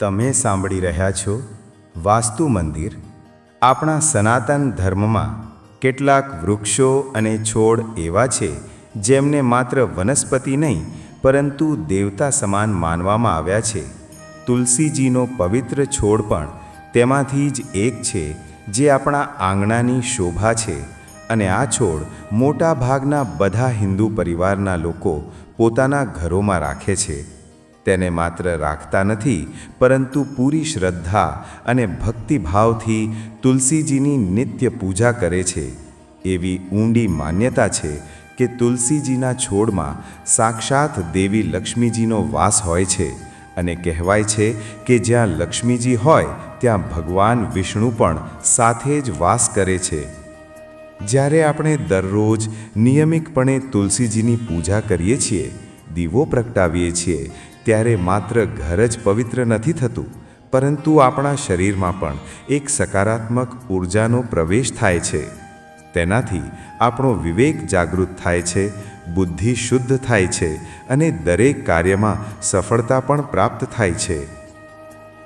તમે સાંભળી રહ્યા છો વાસ્તુ મંદિર, આપણા સનાતન ધર્મમાં કેટલાક વૃક્ષો અને છોડ એવા છે જેમને માત્ર વનસ્પતિ નહીં, પરંતુ દેવતા સમાન માનવામાં આવ્યા છે. તુલસીજીનો પવિત્ર છોડ પણ તેમાંથી જ એક છે જે આપણા આંગણાની શોભા છે અને આ છોડ મોટા ભાગના બધા હિન્દુ પરિવારના લોકો પોતાના ઘરોમાં રાખે છે. તેને માત્ર રાખતા નથી, પરંતુ પૂરી શ્રદ્ધા અને ભક્તિભાવથી તુલસીજીની નિત્ય પૂજા કરે છે. એવી ઊંડી માન્યતા છે કે તુલસીજીના છોડમાં સાક્ષાત દેવી લક્ષ્મીજીનો વાસ હોય છે અને કહેવાય છે કે જ્યાં લક્ષ્મીજી હોય, ત્યાં ભગવાન વિષ્ણુ પણ સાથે જ વાસ કરે છે. જ્યારે આપણે દરરોજ નિયમિતપણે તુલસીજીની પૂજા કરીએ છીએ, દીવો પ્રગટાવીએ છીએ ત્યારે માત્ર ઘર જ પવિત્ર નથી થતું, પરંતુ આપણા શરીરમાં પણ એક સકારાત્મક ઉર્જાનો પ્રવેશ થાય છે. તેનાથી આપણો વિવેક જાગૃત થાય છે, બુદ્ધિ શુદ્ધ થાય છે અને દરેક કાર્યમાં સફળતા પણ પ્રાપ્ત થાય છે.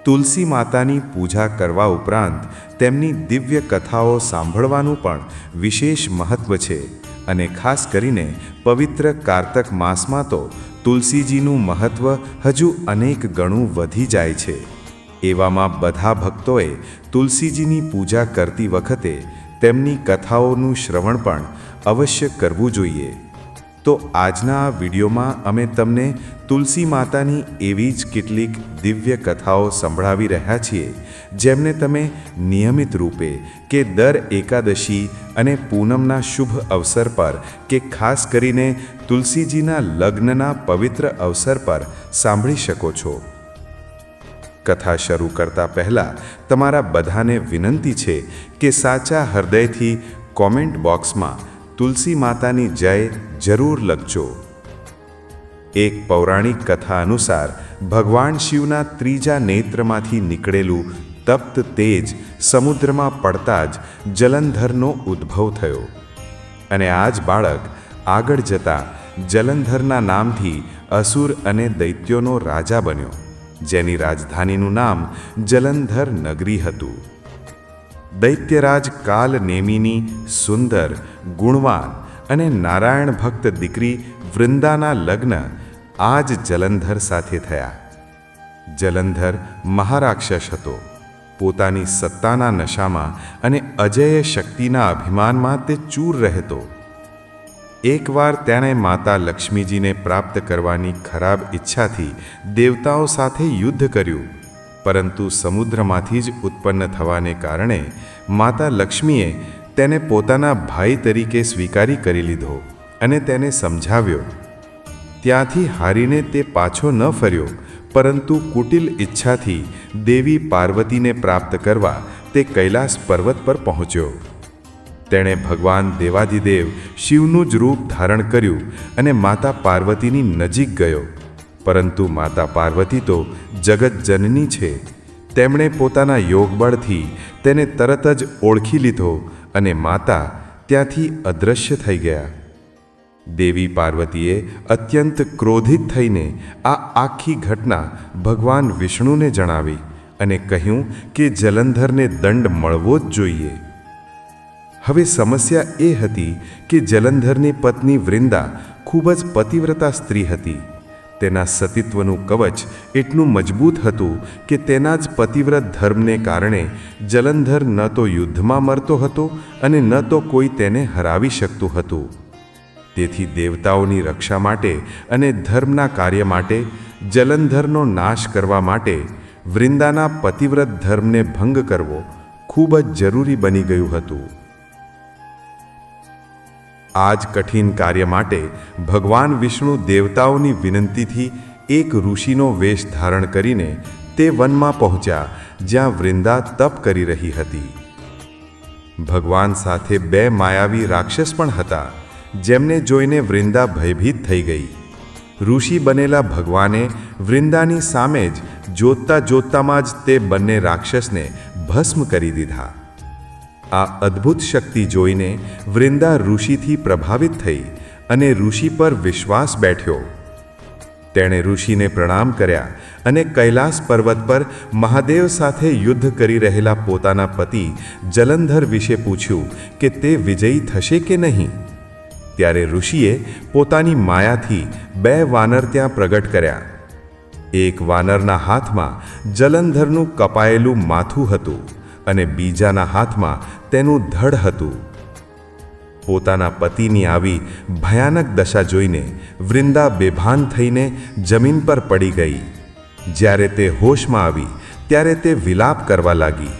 તુલસી માતાની પૂજા કરવા ઉપરાંત તેમની દિવ્ય કથાઓ સાંભળવાનું પણ વિશેષ મહત્વ છે અને ખાસ કરીને પવિત્ર કારતક માસમાં તો તુલસીજીનું મહત્વ હજુ અનેક ગણું વધી જાય છે. એવામાં બધા ભક્તોએ તુલસીજીની પૂજા કરતી વખતે તેમની કથાઓનું શ્રવણ પણ અવશ્ય કરવું જોઈએ. તો આજના આ વિડીયોમાં અમે તમને તુલસી માતાની એવી જ કેટલીક દિવ્ય કથાઓ સંભળાવી રહ્યા છીએ, જેમને તમે નિયમિત રૂપે કે દર એકાદશી અને પૂનમના શુભ અવસર પર કે ખાસ કરીને તુલસીજીના લગ્નના પવિત્ર અવસર પર સાંભળી શકો છો. કથા શરૂ કરતા પહેલાં તમારા બધાને વિનંતી છે કે સાચા હૃદયથી કોમેન્ટ બોક્સમાં તુલસી માતાની જય જરૂર લખજો. એક પૌરાણિક કથા અનુસાર ભગવાન શિવના ત્રીજા નેત્રમાંથી નીકળેલું તપ્ત તેજ સમુદ્રમાં પડતા જ જલંધરનો ઉદ્ભવ થયો. અને આ જ બાળક આગળ જતા જલંધરના નામથી અસુર અને દૈત્યોનો રાજા બન્યો, જેની રાજધાનીનું નામ જલંધર નગરી હતું. દૈત્યરાજ કાલ નેમીની, સુંદર, ગુણવાન અને નારાયણ ભક્ત દીકરી વૃંદાના લગ્ન આ જ જલંધર સાથે થયા. જલંધર મહારાક્ષસ હતો. પોતાની સત્તાના નશામાં અને અજેય શક્તિના અભિમાનમાં તે ચૂર રહેતો. એકવાર તેણે માતા લક્ષ્મીજીને પ્રાપ્ત કરવાની ખરાબ ઈચ્છાથી દેવતાઓ સાથે યુદ્ધ કર્યું. પરંતુ સમુદ્રમાંથી જ ઉત્પન્ન થવાને કારણે માતા લક્ષ્મીએ તેને પોતાના ભાઈ તરીકે સ્વીકારી કરી લીધો અને તેને સમજાવ્યો. ત્યાંથી હારીને તે પાછો ન ફર્યો, પરંતુ કુટિલ ઈચ્છાથી દેવી પાર્વતીને પ્રાપ્ત કરવા તે કૈલાસ પર્વત પર પહોંચ્યો. તેણે ભગવાન દેવાધિદેવ શિવનું જ રૂપ ધારણ કર્યું અને માતા પાર્વતીની નજીક ગયો. પરંતુ માતા પાર્વતી તો જગતજનની છે. તેમણે પોતાના યોગબળથી તેને તરત જ ઓળખી લીધો અને માતા ત્યાંથી અદૃશ્ય થઈ ગયા. દેવી પાર્વતીએ અત્યંત ક્રોધિત થઈને આ આખી ઘટના ભગવાન વિષ્ણુને જણાવી અને કહ્યું કે જલંધરને દંડ મળવો જ જોઈએ. હવે સમસ્યા એ હતી કે જલંધરની પત્ની વૃંદા ખૂબ જ પતિવ્રતા સ્ત્રી હતી. તેના સતીત્વનું કવચ એટલું મજબૂત હતું કે તેના જ પતિવ્રત ધર્મને કારણે જલંધર ન તો યુદ્ધમાં મરતો હતો અને ન તો કોઈ તેને હરાવી શકતું હતું. તેથી દેવતાઓની રક્ષા માટે અને ધર્મના કાર્ય માટે, જલંધરનો નાશ કરવા માટે વૃંદાના પતિવ્રત ધર્મને ભંગ કરવો ખૂબ જ જરૂરી બની ગયું હતું. આ જ કઠિન કાર્ય માટે ભગવાન વિષ્ણુ દેવતાઓની વિનંતીથી એક ઋષિનો વેશ ધારણ કરીને તે વનમાં પહોંચ્યા, જ્યાં વૃંદા તપ કરી રહી હતી. ભગવાન સાથે બે માયાવી રાક્ષસ પણ હતા, જેમને જોઈને વૃંદા ભયભીત થઈ ગઈ. ઋષિ બનેલા ભગવાને વૃંદાની સામે જ જોતતા જોતતામાં જ તે બંને રાક્ષસને ભસ્મ કરી દીધા. આ અદ્ભુત શક્તિ જોઈને વૃંદા ઋષિથી પ્રભાવિત થઈ અને ઋષિ પર વિશ્વાસ બેઠ્યો. તેણે ઋષિને પ્રણામ કર્યા અને કૈલાસ પર્વત પર મહાદેવ સાથે યુદ્ધ કરી રહેલા પોતાના પતિ જલંધર વિશે પૂછ્યું કે તે વિજયી થશે કે નહીં. ત્યારે ઋષિએ પોતાની માયાથી બે વાનર ત્યાં પ્રગટ કર્યા. એક વાનરના હાથમાં જલંધરનું કપાયેલું માથું હતું. અને બીજાના હાથમાં તેનું ધડ હતું. પોતાના પતિની આવી ભયાનક દશા જોઈને વૃંદા બેભાન થઈને જમીન પર પડી ગઈ. જ્યારે તે હોશમાં આવી, ત્યારે તે વિલાપ કરવા લાગી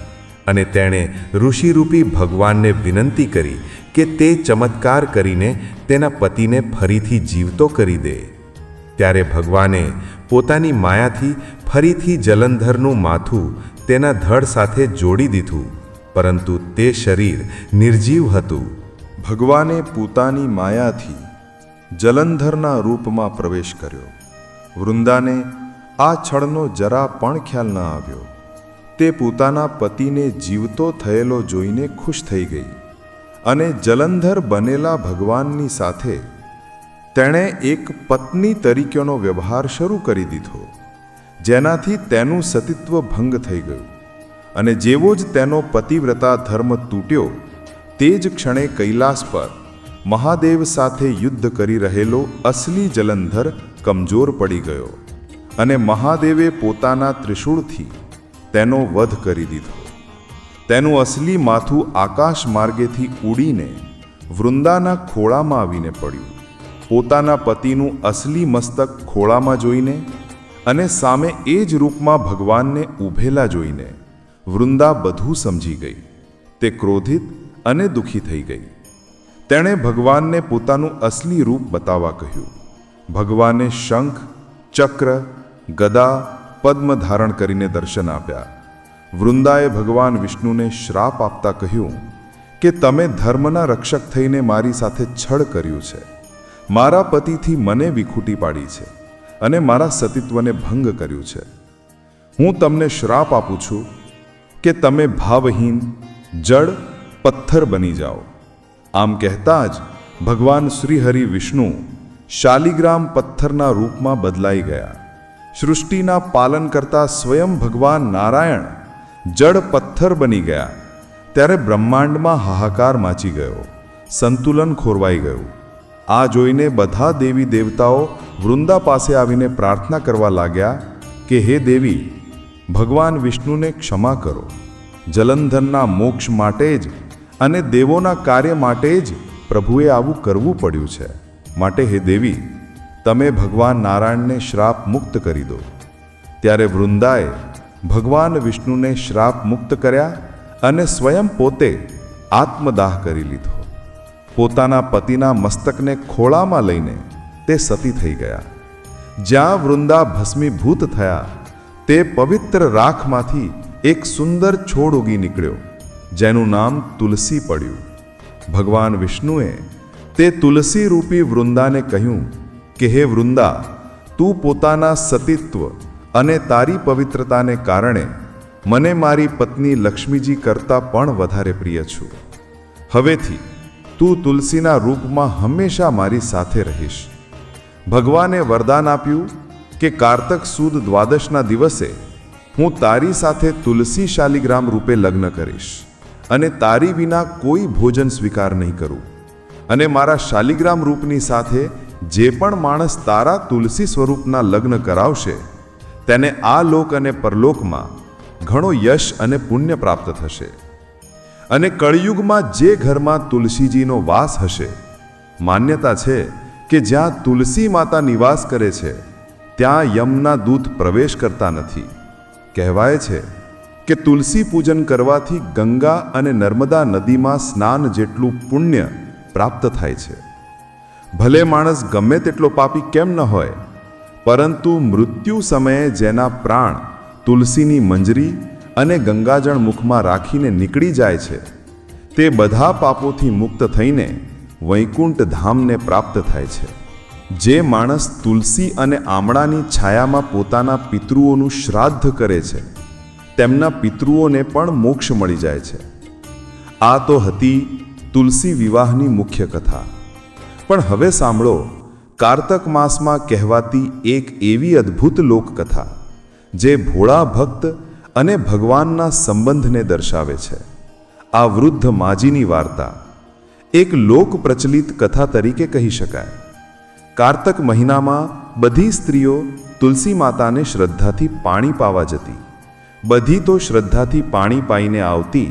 અને તેણે ઋષિરૂપી ભગવાનને વિનંતી કરી કે તે ચમત્કાર કરીને તેના પતિને ફરીથી જીવતો કરી દે. ત્યારે ભગવાને પોતાની માયાથી ફરીથી જલંધરનું માથું તેના ધડ સાથે જોડી દીધું, પરંતુ તે શરીર નિર્જીવ હતું. ભગવાને પોતાની માયાથી જલંધરના રૂપમાં પ્રવેશ કર્યો. વૃંદાને આ છળનો જરા પણ ખ્યાલ ન આવ્યો. તે પોતાના પતિને જીવતો થયેલો જોઈને ખુશ થઈ ગઈ અને જલંધર બનેલા ભગવાનની સાથે તેણે એક પત્ની તરીકેનો વ્યવહાર શરૂ કરી દીધો. જેનાથી તેનું સતીત્વ ભંગ થઈ ગયું. અને જેવો જ તેનો પતિવ્રતા ધર્મ તૂટ્યો, તે જ ક્ષણે કૈલાસ પર મહાદેવ સાથે યુદ્ધ કરી રહેલો અસલી જલંધર કમજોર પડી ગયો અને મહાદેવે પોતાના ત્રિશૂળથી તેનો વધ કરી દીધો. તેનું અસલી માથું આકાશ માર્ગેથી ઉડીને વૃંદાના ખોળામાં આવીને પડ્યું. પોતાના પતિનું અસલી મસ્તક ખોળામાં જોઈને અને સામે એ જ રૂપમાં ભગવાનને ઊભેલા જોઈને વૃંદા બધું સમજી ગઈ. તે ક્રોધિત અને દુઃખી થઈ ગઈ. તેણે ભગવાનને પોતાનું અસલી રૂપ બતાવવા કહ્યું. ભગવાને શંખ, ચક્ર, ગદા, પદ્મ ધારણ કરીને દર્શન આપ્યા. વૃંદાએ ભગવાન વિષ્ણુને શ્રાપ આપતા કહ્યું કે તમે ધર્મના રક્ષક થઈને મારી સાથે છળ કર્યું છે. મારા પતિથી મને વિખૂટી પાડી છે. અને મારા સતીત્વને ભંગ કર્યું છે. હું તમને શ્રાપ આપું છું કે તમે ભાવહીન, જડ, પથ્થર બની જાઓ. આમ કહેતા જ ભગવાન શ્રીહરિ વિષ્ણુ શાલિગ્રામ પથ્થરના રૂપમાં બદલાઈ ગયા. સૃષ્ટિના પાલન કરતા સ્વયં ભગવાન નારાયણ જડ પથ્થર બની ગયા. ત્યારે બ્રહ્માંડમાં હાહાકાર માચી ગયો. સંતુલન ખોરવાઈ ગયું. આ જોઈને બધા દેવી દેવતાઓ વૃંદા પાસે આવીને પ્રાર્થના કરવા લાગ્યા કે, હે દેવી, ભગવાન વિષ્ણુને ક્ષમા કરો. જલંધરના મોક્ષ માટે જ અને દેવોના કાર્ય માટે જ પ્રભુએ આવું કરવું પડ્યું છે. માટે, હે દેવી, તમે ભગવાન નારાયણને શ્રાપ મુક્ત કરી દો. ત્યારે વૃંદાએ ભગવાન વિષ્ણુને શ્રાપ મુક્ત કર્યા અને સ્વયં પોતે આત્મદાહ કરી લીધો. પોતાના પતિના મસ્તકને ખોળામાં લઈને તે સતી થઈ ગયા. જ્યાં વૃંદા ભસ્મીભૂત થયા, તે પવિત્ર રાખમાંથી એક સુંદર છોડ ઉગી નીકળ્યો, જેનું નામ તુલસી પડ્યું. ભગવાન વિષ્ણુએ તે તુલસી રૂપી વૃંદાને કહ્યું કે, હે વૃંદા, તું પોતાના સતીત્વ અને તારી પવિત્રતાને કારણે મને મારી પત્ની લક્ષ્મીજી કરતાં પણ વધારે પ્રિય છું. હવેથી તું તુલસીના રૂપમાં હંમેશા મારી સાથે રહીશ. ભગવાને વરદાન આપ્યું કે કારતક સુદ દ્વાદશના દિવસે હું તારી સાથે તુલસી શાલિગ્રામ રૂપે લગ્ન કરીશ અને તારી વિના કોઈ ભોજન સ્વીકાર નહીં કરું. અને મારા શાલિગ્રામ રૂપની સાથે જે પણ માણસ તારા તુલસી સ્વરૂપના લગ્ન કરાવશે, તેને આ લોક અને પરલોકમાં ઘણો યશ અને પુણ્ય પ્રાપ્ત થશે. અને કળિયુગમાં જે ઘરમાં તુલસીજીનો વાસ હશે, માન્યતા છે કે જ્યાં તુલસી માતા નિવાસ કરે છે, ત્યાં યમના દૂત પ્રવેશ કરતા નથી. કહેવાય છે કે તુલસી પૂજન કરવાથી ગંગા અને નર્મદા નદીમાં સ્નાન જેટલું પુણ્ય પ્રાપ્ત થાય છે. ભલે માણસ ગમે તેટલો પાપી કેમ ન હોય, પરંતુ મૃત્યુ સમયે જેના પ્રાણ તુલસીની મંજરી અને ગંગાજળ મુખમાં રાખીને નીકળી જાય છે. તે બધા પાપોથી મુક્ત થઈને વૈકુંઠ ધામને પ્રાપ્ત થાય છે. જે માણસ તુલસી અને આમળાની છાયામાં પોતાના પિતૃઓનું શ્રાદ્ધ કરે છે, તેમના પિતૃઓને પણ મોક્ષ મળી જાય છે. આ તો હતી તુલસી વિવાહની મુખ્ય કથા. પણ હવે સાંભળો, કારતક માસમાં કહેવાતી એક એવી અદ્ભુત લોકકથા, જે ભોળા ભક્ત અને ભગવાનના સંબંધને દર્શાવે છે. આ વૃદ્ધ માજીની વાર્તા એક લોક પ્રચલિત કથા તરીકે કહી શકાય. કારતક મહિનામાં બધી સ્ત્રીઓ તુલસી માતાને શ્રદ્ધાથી પાણી પાવા જતી. બધી તો શ્રદ્ધાથી પાણી પાઈને આવતી,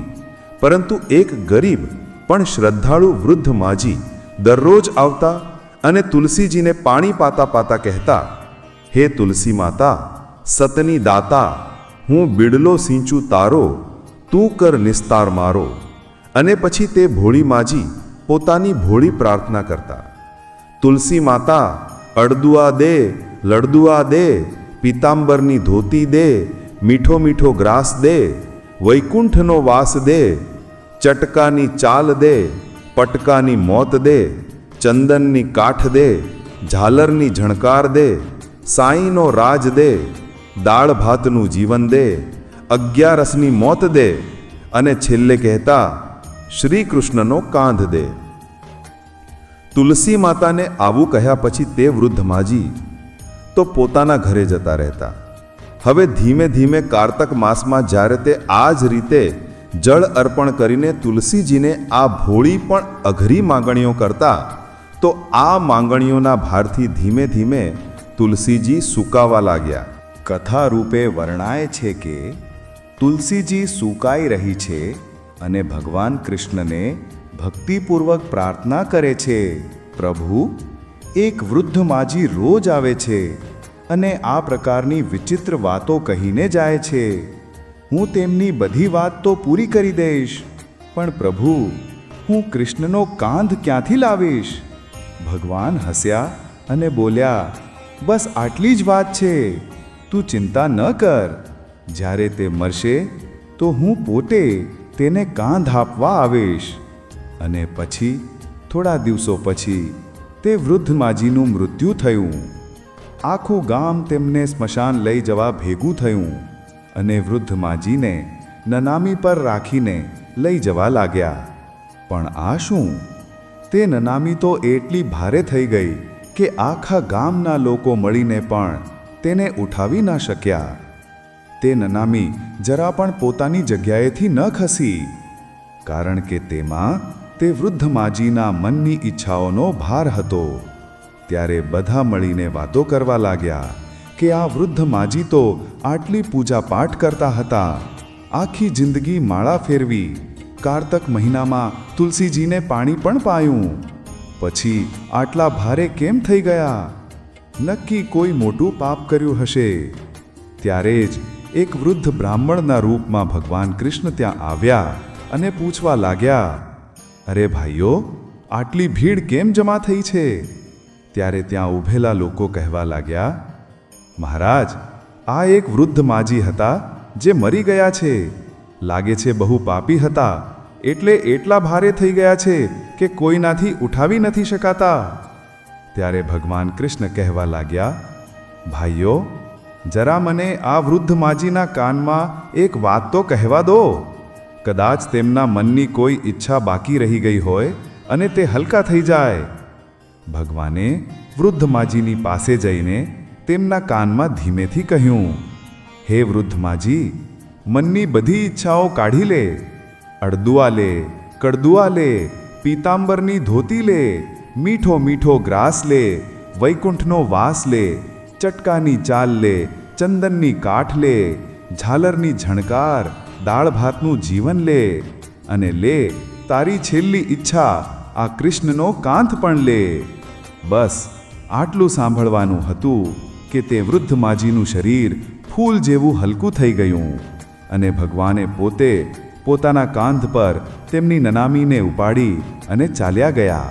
પરંતુ એક ગરીબ પણ શ્રદ્ધાળુ વૃદ્ધ માજી દરરોજ આવતા અને તુલસીજીને પાણી પાતા પાતા કહેતા, હે તુલસી માતા, સતની દાતા હું બિડલો સિંચું તારો, તું કર નિસ્તાર મારો. અને પછી તે ભોળી માજી પોતાની ભોળી પ્રાર્થના કરતા. તુલસી માતા, અડદુઆ દે, લડદુઆ દે, પિતાંબરની ધોતી દે, મીઠો મીઠો ગ્રાસ દે, વૈકુંઠનો વાસ દે, ચટકાની ચાલ દે, પટકાની મોત દે, ચંદનની કાઠ દે, ઝાલરની ઝણકાર દે, સાંઈનો રાજ દે દાળ ભાતનું જીવન દે, અગિયારસની મોત દે, અને છેલ્લે કહેતા શ્રી કૃષ્ણનો કાંધ દે. તુલસી માતાને આવું કહ્યા પછી તે વૃદ્ધ માજી, તો પોતાના ઘરે જતા રહેતા. હવે ધીમે ધીમે કારતક માસમાં જ્યારે તે આ જ રીતે જળ અર્પણ કરીને તુલસીજીને આ ભોળી પણ અઘરી માંગણીઓ કરતા, તો આ માંગણીઓના ભારથી ધીમે ધીમે તુલસીજી સુકાવા લાગ્યા. કથા રૂપે વર્ણાય છે કે તુલસીજી સૂકાઈ રહી છે અને ભગવાન કૃષ્ણને ભક્તિપૂર્વક પ્રાર્થના કરે છે, પ્રભુ, એક વૃદ્ધ માજી રોજ આવે છે અને આ પ્રકારની વિચિત્ર વાતો કહીને જાય છે. હું તેમની બધી વાત તો પૂરી કરી દઈશ, પણ પ્રભુ, હું કૃષ્ણનો કાંધ ક્યાંથી લાવીશ? ભગવાન હસ્યા અને બોલ્યા, બસ આટલી જ વાત છે. તું ચિંતા ન કર. જ્યારે તે મરશે, તો હું પોતે તેને કાંધ આપવા આવીશ. અને પછી, થોડા દિવસો પછી, તે વૃદ્ધ માજીનું મૃત્યુ થયું. આખું ગામ તેમને સ્મશાન લઈ જવા ભેગું થયું અને વૃદ્ધ માજીને નનામી પર રાખીને લઈ જવા લાગ્યા. પણ આ શું? તે નનામી તો એટલી ભારે થઈ ગઈ કે આખા ગામના લોકો મળીને પણ તેને ઉઠાવી ન શક્યા. તે નનામી જરા પણ પોતાની જગ્યાએથી ન ખસી, કારણ કે તેમાં તે વૃદ્ધ માજીના મનની ઈચ્છાઓનો ભાર હતો. ત્યારે બધા મળીને વાતો કરવા લાગ્યા કે આ વૃદ્ધ માજી તો આટલી પૂજા પાઠ કરતા હતા, આખી જિંદગી માળા ફેરવી, કારતક મહિનામાં તુલસીજીને પાણી પણ પાયું. પછી આટલા ભારે કેમ થઈ ગયા? નક્કી કોઈ મોટું પાપ કર્યું હશે. ત્યારે જ એક વૃદ્ધ બ્રાહ્મણના રૂપમાં ભગવાન કૃષ્ણ ત્યાં આવ્યા અને પૂછવા લાગ્યા, અરે ભાઈઓ, આટલી ભીડ કેમ જમા થઈ છે? ત્યારે ત્યાં ઊભેલા લોકો કહેવા લાગ્યા, મહારાજ, આ એક વૃદ્ધ માજી હતા જે મરી ગયા છે. લાગે છે બહુ પાપી હતા. એટલે એટલા ભારે થઈ ગયા છે કે કોઈનાથી ઉઠાવી નથી શકાતા. ત્યારે ભગવાન કૃષ્ણ કહેવા લાગ્યા, ભાઈઓ, જરા મને આ વૃદ્ધ માજીના કાનમાં એક વાત તો કહેવા દો. કદાચ તેમના મનની કોઈ ઈચ્છા બાકી રહી ગઈ હોય અને તે હલકા થઈ જાય. ભગવાને વૃદ્ધ માજીની પાસે જઈને તેમના કાનમાં ધીમેથી કહ્યું, હે વૃદ્ધ માજી, મનની બધી ઈચ્છાઓ કાઢી લે, અડદુઆ લે, કડદુઆ લે, પીતાંબરની ધોતી લે મીઠો મીઠો ગ્રાસ લે, વૈકુંઠનો વાસ લે, ચટકાની ચાલ લે, ચંદનની કાઠ લે, ઝાલરની ઝણકાર, દાળ ભાતનું જીવન લે. અને લે, તારી છેલ્લી ઈચ્છા, આ કૃષ્ણનો કાંથ પણ લે. બસ, આટલું સાંભળવાનું હતું કે તે વૃદ્ધ માજીનું શરીર ફૂલ જેવું હલકું થઈ ગયું. અને ભગવાને પોતે પોતાના કાંધ પર તેમની નનામીને ઉપાડી અને ચાલ્યા ગયા.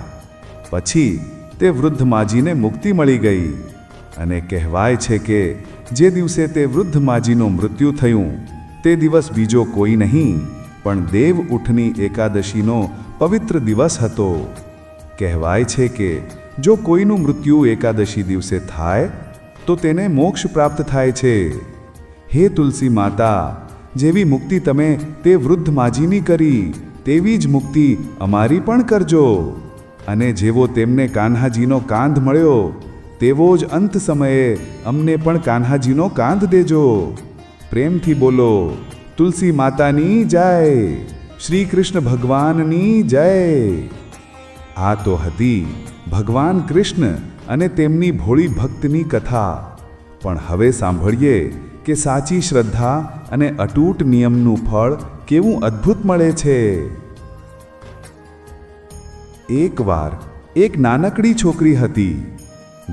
પછી તે વૃદ્ધ માજીને મુક્તિ મળી ગઈ અને કહેવાય છે કે જે દિવસે તે વૃદ્ધ માજીનું મૃત્યુ થયું, તે દિવસ બીજો કોઈ નહીં, પણ દેવ ઉઠની એકાદશીનો પવિત્ર દિવસ હતો. કહેવાય છે કે જો કોઈનું મૃત્યુ એકાદશી દિવસે થાય, તો તેને મોક્ષ પ્રાપ્ત થાય છે. હે તુલસી માતા, જેવી મુક્તિ તમે તે વૃદ્ધ માજીની કરી, તેવી જ મુક્તિ અમારી પણ કરજો. અને જેવો તેમને કાન્હાજીનો કાંધ મળ્યો, તેવો જ અંત સમયે અમને પણ કાન્હાજીનો કાંધ દેજો. પ્રેમથી બોલો, તુલસી માતાની જય શ્રી કૃષ્ણ ભગવાનની જય. આ તો હતી ભગવાન કૃષ્ણ અને તેમની ભોળી ભક્તની કથા. પણ હવે સાંભળીએ કે સાચી શ્રદ્ધા અને અટૂટ નિયમનું ફળ કેવું અદ્ભુત મળે છે. એકવાર એક નાનકડી છોકરી હતી.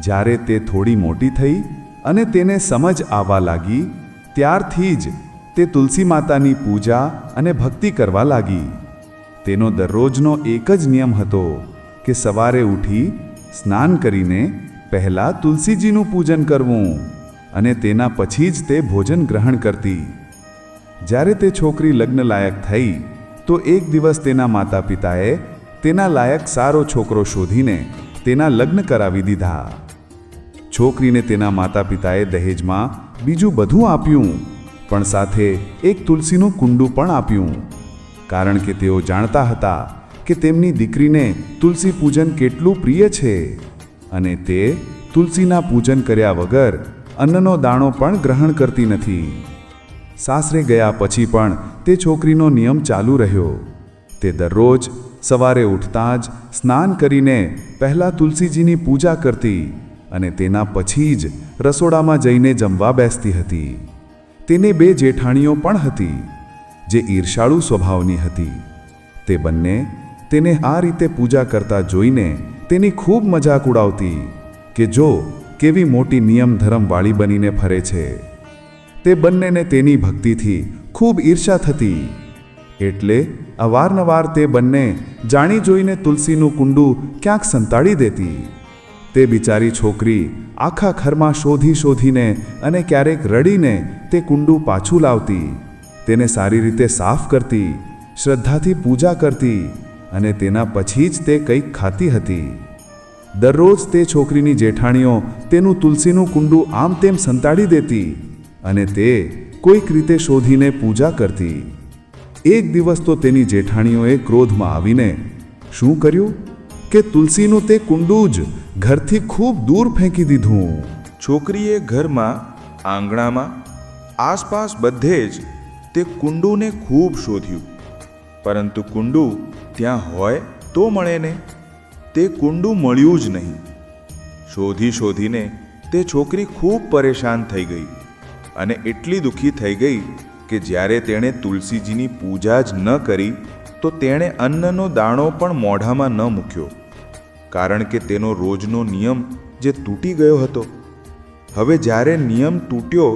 જ્યારે તે થોડી મોટી થઈ અને તેને સમજ આવવા લાગી, ત્યારથી જ તે તુલસી માતાની પૂજા અને ભક્તિ કરવા લાગી. તેનો દરરોજનો એક જ નિયમ હતો કે સવારે ઉઠી સ્નાન કરીને પહેલાં તુલસીજીનું પૂજન કરવું અને તેના પછી જ તે ભોજન ગ્રહણ કરતી. જ્યારે તે છોકરી લગ્ન લાયક થઈ, તો એક દિવસ તેના માતા પિતાએ તેના લાયક સારો છોકરો શોધીને તેના લગ્ન કરાવી દીધા. છોકરીને તેના માતા પિતાએ દહેજમાં બીજું બધું આપ્યું, પણ સાથે એક તુલસીનું કુંડું પણ આપ્યું. કારણ કે તેઓ જાણતા હતા કે તેમની દીકરીને તુલસી પૂજન કેટલું પ્રિય છે અને તે તુલસીના પૂજન કર્યા વગર અન્નનો દાણો પણ ગ્રહણ કરતી નથી. સાસરે ગયા પછી પણ તે છોકરીનો નિયમ ચાલુ રહ્યો. તે દરરોજ સવારે ઉઠતા જ સ્નાન કરીને પહેલાં તુલસીજીની પૂજા કરતી અને તેના પછી જ રસોડામાં જઈને જમવા બેસતી હતી. તેને બે જેઠાણીઓ પણ હતી, જે ઈર્ષાળુ સ્વભાવની હતી. તે બંને તેને આ રીતે પૂજા કરતા જોઈને તેની ખૂબ મજાક ઉડાવતી કે જો કેવી મોટી નિયમ ધર્મવાળી બનીને ફરે છે. તે બંનેને તેની ભક્તિથી ખૂબ ઈર્ષા થતી. એટલે અવારનવાર તે બંને જાણી જોઈને તુલસીનું કુંડું ક્યાંક સંતાડી દેતી. તે બિચારી છોકરી આખા ઘરમાં શોધી શોધીને અને ક્યારેક રડીને તે કુંડું પાછું લાવતી. તેને સારી રીતે સાફ કરતી, શ્રદ્ધાથી પૂજા કરતી અને તેના પછી જ તે કંઈક ખાતી હતી. દરરોજ તે છોકરીની જેઠાણીઓ તેનું તુલસીનું કુંડું આમ તેમ સંતાડી દેતી અને તે કોઈક રીતે શોધીને પૂજા કરતી. એક દિવસ તો તેની જેઠાણીઓએ ક્રોધમાં આવીને, શું કર્યું? કે તુલસીનું તે કુંડું જ ઘરથી ખૂબ દૂર ફેંકી દીધું? છોકરીએ ઘરમાં, આંગણામાં, આસપાસ બધે જ તે કુંડુને ખૂબ શોધ્યું. પરંતુ કુંડું ત્યાં હોય તો મળે ને, તે કુંડું મળ્યું જ નહીં. શોધી શોધીને તે છોકરી ખૂબ પરેશાન થઈ ગઈ અને એટલી દુઃખી થઈ ગઈ કે જ્યારે તેણે તુલસીજીની પૂજા જ ન કરી, તો તેણે અન્નનો દાણો પણ મોઢામાં ન મૂક્યો, કારણ કે તેનો રોજનો નિયમ જે તૂટી ગયો હતો. હવે જ્યારે નિયમ તૂટ્યો,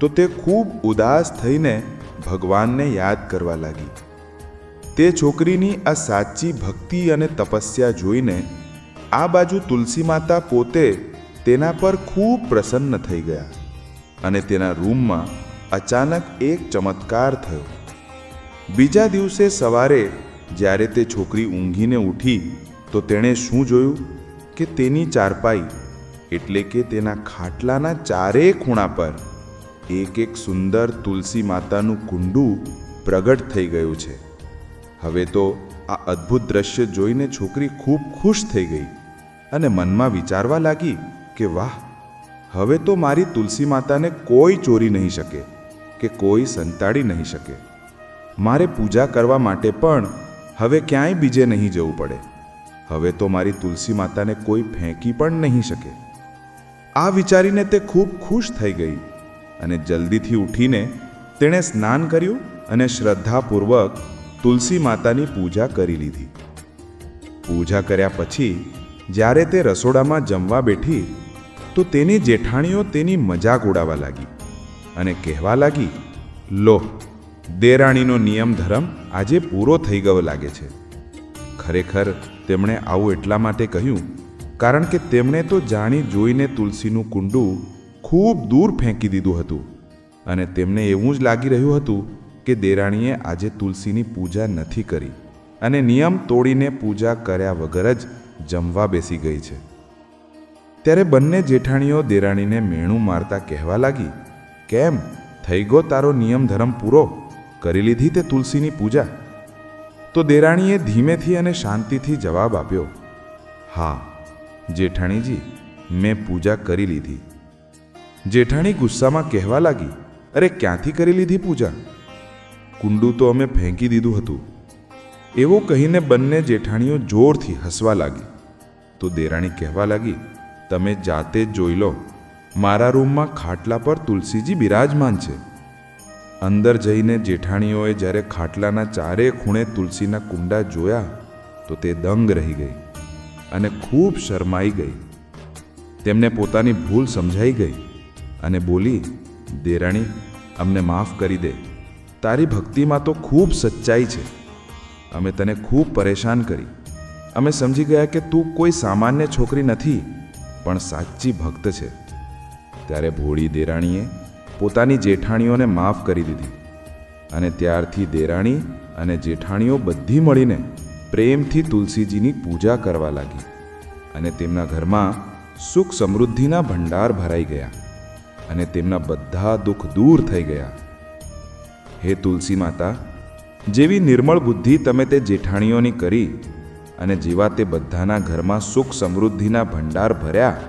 તો તે ખૂબ ઉદાસ થઈને ભગવાનને યાદ કરવા લાગી. તે છોકરીની આ સાચી ભક્તિ અને તપસ્યા જોઈને આ બાજુ તુલસી માતા પોતે તેના પર ખૂબ પ્રસન્ન થઈ ગયા અને તેના રૂમમાં અચાનક એક ચમત્કાર થયો. બીજા દિવસે સવારે જ્યારે તે છોકરી ઊંઘીને ઉઠી તો તેણે શું જોયું? કે તેની ચારપાઈ, એટલે કે તેના ખાટલાના ચારેય ખૂણા પર એક એક સુંદર તુલસી માતાનું કુંડું પ્રગટ થઈ ગયું છે. હવે તો આ અદ્ભુત દ્રશ્ય જોઈને છોકરી ખૂબ ખુશ થઈ ગઈ અને મનમાં વિચારવા લાગી કે વાહ, હવે તો મારી તુલસી માતાને કોઈ ચોરી નહીં શકે. કે કોઈ સંતાડી નહીં શકે. મારે પૂજા કરવા માટે પણ હવે ક્યાંય બીજે નહીં જવું પડે. હવે તો મારી તુલસી માતાને કોઈ ફેંકી પણ નહીં શકે. આ વિચારીને તે ખૂબ ખુશ થઈ ગઈ અને જલ્દીથી ઉઠીને તેણે સ્નાન કર્યું અને શ્રદ્ધાપૂર્વક તુલસી માતાની પૂજા કરી લીધી. પૂજા કર્યા પછી જ્યારે તે રસોડામાં જમવા બેઠી, તો તેની જેઠાણીઓ તેની મજાક ઉડાવવા લાગી. અને કહેવા લાગી, લો, દેરાણીનો નિયમ ધર્મ આજે પૂરો થઈ ગયો લાગે છે. ખરેખર તેમણે આવું એટલા માટે કહ્યું, કારણ કે તેમણે તો જાણી જોઈને તુલસીનું કુંડું ખૂબ દૂર ફેંકી દીધું હતું. અને તેમને એવું જ લાગી રહ્યું હતું કે દેરાણીએ આજે તુલસીની પૂજા નથી કરી અને નિયમ તોડીને પૂજા કર્યા વગર જ જમવા બેસી ગઈ છે. ત્યારે બંને જેઠાણીઓ દેરાણીને મેણું મારતા કહેવા લાગી કેમ? થઈ ગયો તારો નિયમ ધર્મ પૂરો. કરી લીધી તે તુલસીની પૂજા. તો દેરાણીએ ધીમેથી અને શાંતિથી જવાબ આપ્યો, હા, જેઠાણીજી, મેં પૂજા કરી લીધી. જેઠાણી ગુસ્સામાં કહેવા લાગી, અરે, ક્યાંથી કરી લીધી પૂજા? કુંડું તો અમે ફેંકી દીધું હતું. એવું કહીને બંને જેઠાણીઓ જોરથી હસવા લાગી. તો દેરાણી કહેવા લાગી, તમે જાતે જોઈ લો મારા રૂમમાં ખાટલા પર તુલસીજી બિરાજમાન છે. અંદર જઈને જેઠાણીઓએ જ્યારે ખાટલાના ચારે ખૂણે તુલસીના કુંડા જોયા, તો તે દંગ રહી ગઈ અને ખૂબ શરમાઈ ગઈ. તેમને પોતાની ભૂલ સમજાઈ ગઈ અને બોલી, દેરાણી, અમને માફ કરી દે. તારી ભક્તિમાં તો ખૂબ સચ્ચાઈ છે. અમે તને ખૂબ પરેશાન કરી. અમે સમજી ગયા કે તું કોઈ સામાન્ય છોકરી નથી, પણ સાચી ભક્ત છે. ત્યારે ભોળી દેરાણીએ પોતાની જેઠાણીઓને માફ કરી દીધી અને ત્યારથી દેરાણી અને જેઠાણીઓ બધી મળીને પ્રેમથી તુલસીજીની પૂજા કરવા લાગી અને તેમના ઘરમાં સુખ સમૃદ્ધિના ભંડાર ભરાઈ ગયા અને તેમના બધા દુઃખ દૂર થઈ ગયા. હે તુલસી માતા, જેવી નિર્મળ બુદ્ધિ તમે તે જેઠાણીઓની કરી અને જેવા તે બધાના ઘરમાં સુખ સમૃદ્ધિના ભંડાર ભર્યા,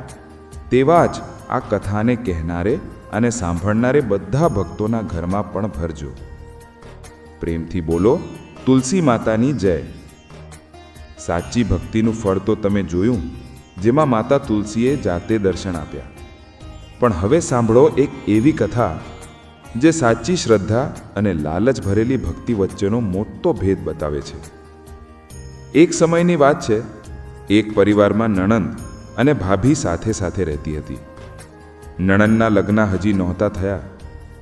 તેવા જ આ કથાને કહેનારે અને સાંભળનારે બધા ભક્તોના ઘરમાં પણ ભરજો. પ્રેમથી બોલો, તુલસી માતાની જય. સાચી ભક્તિનું ફળ તો તમે જોયું, જેમાં માતા તુલસીએ જાતે દર્શન આપ્યા. પણ હવે સાંભળો એક એવી કથા, જે સાચી શ્રદ્ધા અને લાલચ ભરેલી ભક્તિ વચ્ચેનો મોટો ભેદ બતાવે છે. એક સમયની વાત છે, એક પરિવારમાં નણંદ અને ભાભી સાથે સાથે રહેતી હતી. નણંદના લગ્ન હજી નહોતા થયા.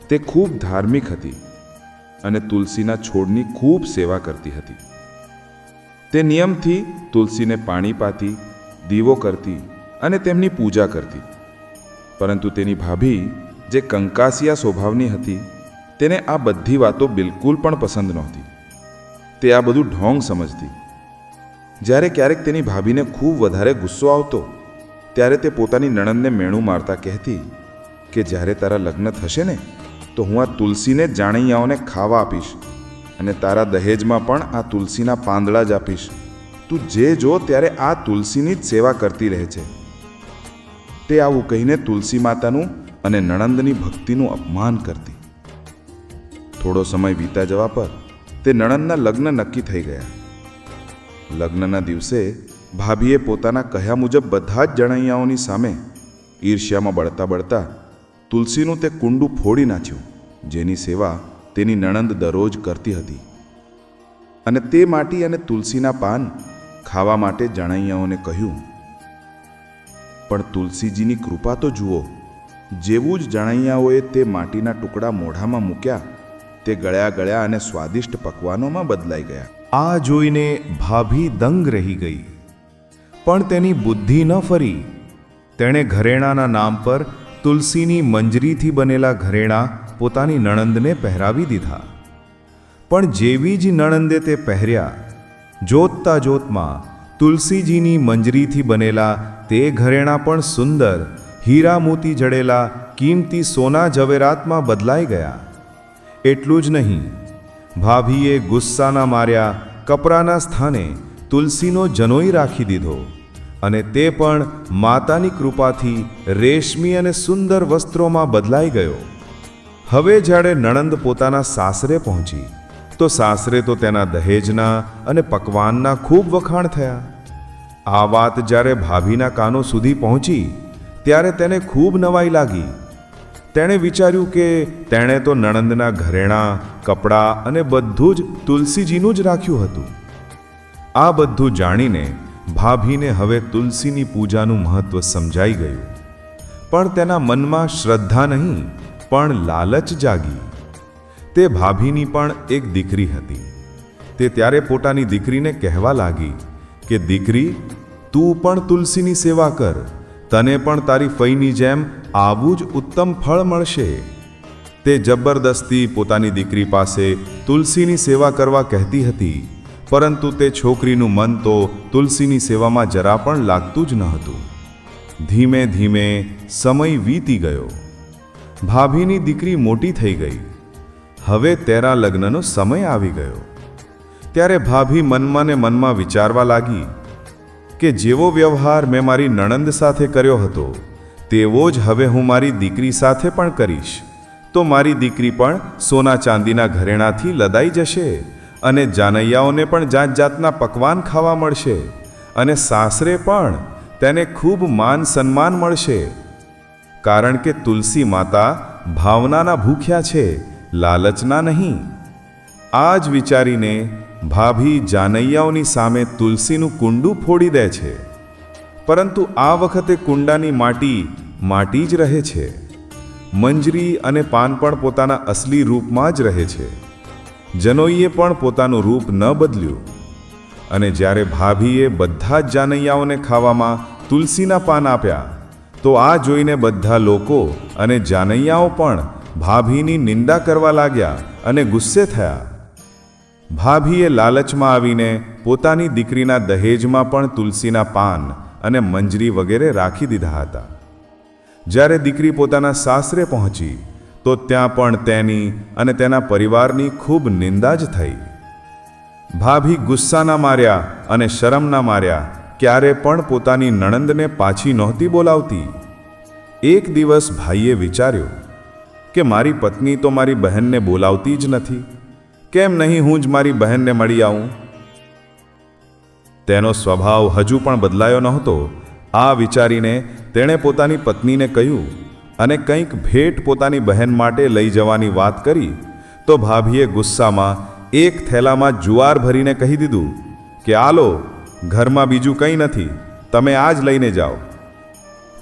તે ખૂબ ધાર્મિક હતી અને તુલસીના છોડની ખૂબ સેવા કરતી હતી. તે નિયમથી તુલસીને પાણી પાતી, દીવો કરતી અને તેમની પૂજા કરતી. પરંતુ તેની ભાભી, જે કંકાસિયા સ્વભાવની હતી, તેને આ બધી વાતો બિલકુલ પણ પસંદ નહોતી. તે આ બધું ઢોંગ સમજતી. જ્યારે ક્યારેક તેની ભાભીને ખૂબ વધારે ગુસ્સો આવતો ત્યારે તે પોતાની નણંદને મેણું મારતા કહેતી કે, જ્યારે તારા લગ્ન થશે ને, તો હું આ તુલસીને જાણૈયાઓને ખાવા આપીશ અને તારા દહેજમાં પણ આ તુલસીના પાંદડા જ આપીશ. તું જે જો ત્યારે આ તુલસીની જ સેવા કરતી રહે છે. તે આવું કહીને તુલસી માતાનું અને નણંદની ભક્તિનું અપમાન કરતી. થોડો સમય વીતા જવા પર તે નણંદના લગ્ન નક્કી થઈ ગયા. લગ્નના દિવસે ભાભીએ પોતાના કહ્યા મુજબ બધા જ જણૈયાઓની સામે ઈર્ષ્યામાં બળતા બળતા તુલસીનું તે કુંડું ફોડી નાખ્યું, જેની સેવા તેની નણંદ દરરોજ કરતી હતી. અને તે માટી અને તુલસીના પાન ખાવા માટે જણૈયાઓને કહ્યું, પણ તુલસીજીની કૃપા તો જુઓ, જેવું જ જણૈયાઓએ તે માટીના ટુકડા મોઢામાં મૂક્યા, તે ગળ્યા ગળ્યા અને સ્વાદિષ્ટ પકવાનોમાં બદલાઈ ગયા. આ જોઈને ભાભી દંગ રહી ગઈ. પણ તેની બુદ્ધિ ન ફરી. તેણે ઘરેણાના નામ પર તુલસીની મંજરીથી બનેલા ઘરેણા પોતાની નણંદને પહેરાવી દીધા. પણ જેવી જ નણંદે તે પહેર્યા જોતતા જોતમાં તુલસીજીની મંજરીથી બનેલા તે ઘરેણા પણ સુંદર હીરા મોતી જડેલા, કિંમતી સોના ઝવેરાતમાં બદલાઈ ગયા. એટલું જ નહીં, ભાભીએ ગુસ્સાના માર્યા કપરાના સ્થાને તુલસીનો જનોઈ રાખી દીધો અને તે પણ માતાની કૃપાથી રેશમી અને સુંદર વસ્ત્રોમાં બદલાઈ ગયો. હવે જ્યારે નણંદ પોતાના સાસરે પહોંચી. તો સાસરે તો તેના દહેજના અને પકવાનના ખૂબ વખાણ થયા. આ વાત જ્યારે ભાભીના કાનો સુધી પહોંચી, ત્યારે તેને ખૂબ નવાઈ લાગી. તેણે વિચાર્યું કે તેણે તો નણંદના ઘરેણાં, કપડાં અને બધું જ તુલસીજીનું જ રાખ્યું હતું. આ બધું જાણીને ભાભીને હવે તુલસીની પૂજાનું મહત્વ સમજાઈ ગયું. પણ તેના મનમાં શ્રદ્ધા નહીં, પણ લાલચ જાગી. તે ભાભીની પણ એક દીકરી હતી. તે ત્યારે પોતાની દીકરીને કહેવા લાગી કે, દીકરી, તું પણ તુલસીની સેવા કર. તને પણ તારી ફઈની જેમ આવું જ ઉત્તમ ફળ મળશે. તે જબરદસ્તી પોતાની દીકરી પાસે તુલસીની સેવા કરવા કહેતી હતી. પરંતુ તે છોકરીનું મન તો તુલસીની સેવામાં જરા પણ લાગતું જ ન હતું. ધીમે ધીમે સમય વીતી ગયો. ભાભીની દીકરી મોટી થઈ ગઈ. હવે તેરા લગ્નનો સમય આવી ગયો. ત્યારે ભાભી મનમાં ને મનમાં વિચારવા લાગી કે જેવો વ્યવહાર મેં મારી નણંદ સાથે કર્યો હતો, તેવો જ હવે હું મારી દીકરી સાથે પણ કરીશ. તો મારી દીકરી પણ સોના ચાંદીના ઘરેણાથી લદાઈ જશે. અને જાનૈયાઓને પણ જાત જાતના પકવાન ખાવા મળશે. અને સાસરે પણ તેને ખૂબ માન સન્માન મળશે. કારણ કે તુલસી માતા ભાવનાના ભૂખ્યા છે, લાલચના નહીં. આ જ વિચારીને ભાભી જાનૈયાઓની સામે તુલસીનું કુંડું ફોડી દે છે. પરંતુ આ વખતે કુંડાની માટી માટી જ રહે છે. મંજરી અને પાન પણ પોતાના અસલી રૂપમાં જ રહે છે. જનોઈએ પણ પોતાનું રૂપ ન બદલ્યું. અને જ્યારે ભાભીએ બધા જ જાનૈયાઓને ખાવામાં તુલસીના પાન આપ્યા, તો આ જોઈને બધા લોકો અને જાનૈયાઓ પણ ભાભીની નિંદા કરવા લાગ્યા અને ગુસ્સે થયા. ભાભીએ લાલચમાં આવીને પોતાની દીકરીના દહેજમાં પણ તુલસીના પાન અને મંજરી વગેરે રાખી દીધા હતા. જ્યારે દીકરી પોતાના સાસરે પહોંચી તો ત્યાં પણ તેની અને તેના પરિવારની ખૂબ નિંદા જ થઈ. ભાભી ગુસ્સાના માર્યા અને શરમના માર્યા, ક્યારે પણ પોતાની નણંદને પાછી નહોતી બોલાવતી. એક દિવસ ભાઈએ વિચાર્યું કે મારી પત્ની તો મારી બહેનને બોલાવતી જ નથી, કેમ નહીં હું જ મારી બહેનને મળી આવું? તેનો સ્વભાવ હજુ પણ બદલાયો નહોતો. આ વિચારીને તેણે પોતાની પત્નીને કહ્યું અને કંઈક ભેટ પોતાની બહેન માટે લઈ જવાની વાત કરી, તો ભાભીએ ગુસ્સામાં એક થેલામાં જુવાર ભરીને કહી દીધું કે, આલો, ઘરમાં બીજું કંઈ નથી, તમે આ જ લઈને જાઓ.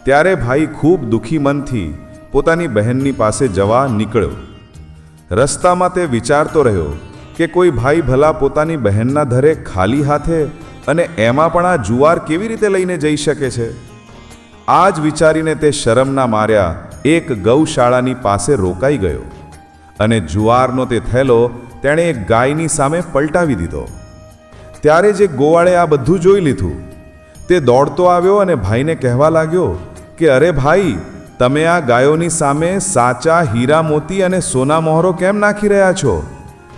ત્યારે ભાઈ ખૂબ દુઃખી મનથી પોતાની બહેનની પાસે જવા નીકળ્યો. રસ્તામાં તે વિચારતો રહ્યો કે, કોઈ ભાઈ ભલા પોતાની બહેનના ધરે ખાલી હાથે અને એમાં પણ આ જુવાર કેવી રીતે લઈને જઈ શકે છે? આ જ વિચારીને તે શરમના માર્યા એક ગૌશાળાની પાસે રોકાઈ ગયો અને જુવારનો તે થેલો તેણે એક ગાયની સામે પલટાવી દીધો. ત્યારે જે ગોવાળે આ બધું જોઈ લીધું, તે દોડતો આવ્યો અને ભાઈને કહેવા લાગ્યો કે, અરે ભાઈ, તમે આ ગાયોની સામે સાચા હીરા મોતી અને સોના મોહરો કેમ નાખી રહ્યા છો?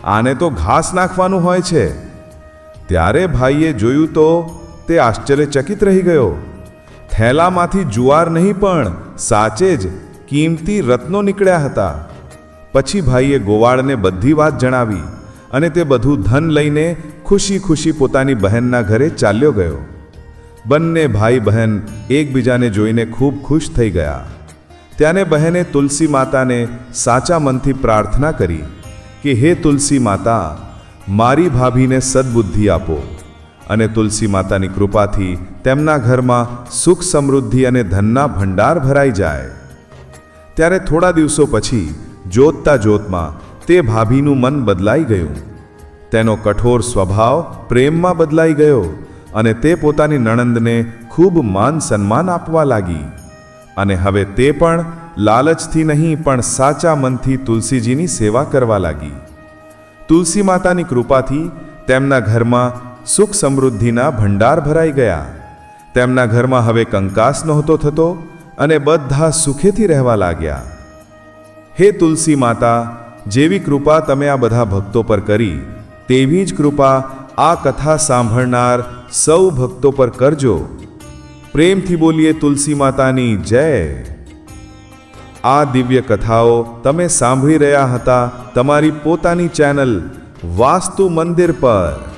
આને તો ઘાસ નાખવાનું હોય છે. ત્યારે ભાઈએ જોયું તો તે આશ્ચર્યચકિત રહી ગયો. થેલામાંથી જુવાર નહીં પણ સાચે જ કિંમતી રત્નો નીકળ્યા હતા. પછી ભાઈએ ગોવાળને બધી વાત જણાવી અને તે બધું ધન લઈને ખુશી ખુશી પોતાની બહેનના ઘરે ચાલ્યો ગયો. બંને ભાઈ બહેન એકબીજાને જોઈને ખૂબ ખુશ થઈ ગયા. ત્યાંને બહેને તુલસી માતાને સાચા મનથી પ્રાર્થના કરી કે, હે તુલસી માતા, મારી ભાભીને સદબુદ્ધિ આપો. અને તુલસી માતાની કૃપાથી તેમના ઘરમાં સુખ સમૃદ્ધિ અને ધનના ભંડાર ભરાઈ જાય. ત્યારે થોડા દિવસો પછી જોતતા જોતમાં તે ભાભીનું મન બદલાઈ ગયું. તેનો કઠોર સ્વભાવ પ્રેમમાં બદલાઈ ગયો અને તે પોતાની નણંદને ખૂબ માન સન્માન આપવા લાગી. અને હવે તે પણ લાલચથી નહીં, પણ સાચા મનથી તુલસીજીની સેવા કરવા લાગી. તુલસી માતાની કૃપાથી તેમના ઘરમાં સુખ સમૃદ્ધિના ભંડાર ભરાઈ ગયા. તેમના ઘરમાં હવે કંકાસ નહોતો થતો અને બધા સુખેથી રહેવા લાગ્યા. હે તુલસી માતા, જેવી કૃપા તમે આ બધા ભક્તો પર કરી, તેવી જ કૃપા આ કથા સાંભળનાર સૌ ભક્તો પર કરજો. પ્રેમથી બોલીએ તુલસી માતાની જય. આ દિવ્ય કથાઓ તમે સાંભળી રહ્યા હતા તમારી પોતાની ચેનલ વાસ્તુ મંદિર પર.